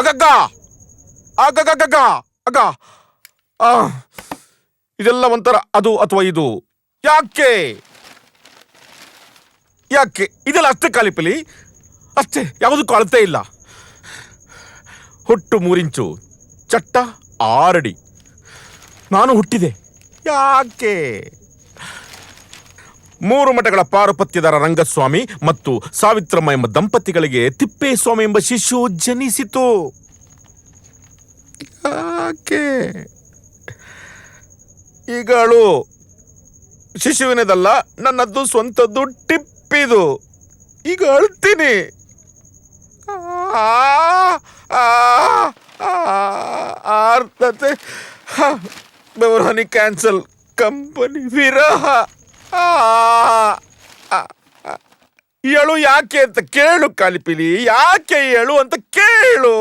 ಅಗಗ್ಗ ಅಗಗಗಗ! ಅಗ! ಇದೆಲ್ಲ ಒಂಥರ ಅದು ಅಥವಾ ಇದು? ಯಾಕೆ? ಯಾಕೆ? ಇದೆಲ್ಲ ಅಷ್ಟೇ ಕಾಲಿಪಲಿ ಅಷ್ಟೇ, ಯಾವುದಕ್ಕೂ ಅಳತೆ ಇಲ್ಲ. ಹುಟ್ಟು ಮೂರಿಂಚು, ಚಟ್ಟ ಆರಡಿ. ನಾನು ಹುಟ್ಟಿದೆ. ಯಾಕೆ? ಮೂರು ಮಠಗಳ ಪಾರುಪತ್ಯದಾರ ರಂಗಸ್ವಾಮಿ ಮತ್ತು ಸಾವಿತ್ರಮ್ಮ ಎಂಬ ದಂಪತಿಗಳಿಗೆ ತಿಪ್ಪೇಸ್ವಾಮಿ ಎಂಬ ಶಿಶು ಜನಿಸಿತು. ಈಗಳು ಶಿಶುವಿನದಲ್ಲ ನನ್ನದ್ದು ಸ್ವಂತದ್ದು ಟಿಪ್ಪಿದು. ಈಗ ಅಳ್ತೀನಿ. ಆರ್ತತೆ ಹ, ಕ್ಯಾನ್ಸಲ್ ಕಂಪನಿ ವಿರಹ. ಆ, ಹೇಳು ಯಾಕೆ ಅಂತ ಕೇಳು ಕಾಲಿಪಿಲಿ ಯಾಕೆ ಹೇಳು ಅಂತ ಕೇಳು.